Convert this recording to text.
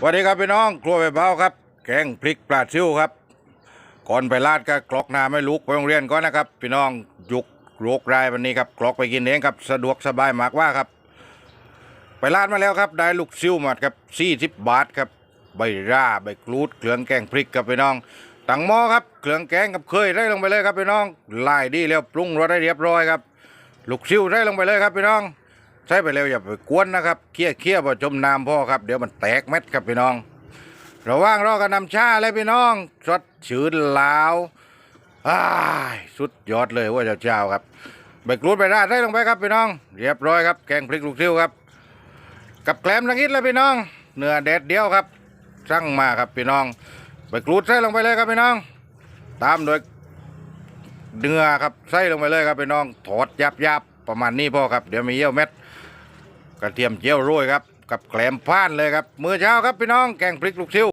สวัสดีครับพี่น้องครัวใบเบาครับ แกงพริกปลาซิ่วครับ ก่อนไปลาดก็กรอกน้ำให้ลูกไปโรงเรียนก่อนนะครับ พี่น้องยุกโรครายวันนี้ครับกรอกไปกินเองครับสะดวกสบายมากว่าครับ ไปลาดมาแล้วครับ ได้ลูกซิ่วมาครับสี่สิบบาทครับใบร่าใบกรูดเครื่องแกงพริกครับพี่น้องตังหม้อครับเครื่องแกงกับเคยได้ลงไปเลยครับพี่น้องไลายดีแล้วปรุงรสได้เรียบร้อยครับลูกซิ่วได้ลงไปเลยครับพี่น้อง ใช้ไปเร็วอย่าไปกวนนะครับเคี่ยเคี่ยพอจมน้ำพ่อครับ เดี๋ยวมันแตกเม็ดครับพี่น้อง ระว่างรอกันนำชาเลยพี่น้องสดชื่นลาวอ้ายสุดยอดเลยว่าเจ้าๆครับใบกรูดใบราดได้ลงไปครับพี่น้อง เรียบร้อยครับแกงพริกลูกซิวครับ กับแกล้มลังอิดเลยพี่น้อง เนื้อเด็ดเดียวครับสั่งมาครับพี่น้องใบกรูดใส่ลงไปเลยครับพี่น้อง ตามโดยเนื้อครับใส่ลงไปเลยครับพี่น้องถอดยับยับๆประมาณนี้พ่อครับ เดี๋ยวมีเยี่ยวเม็ด กระเทียมเจียวโรยครับ กับแกล้มพานเลยครับ มื้อเช้าครับพี่น้องแกงพริกลูกชิว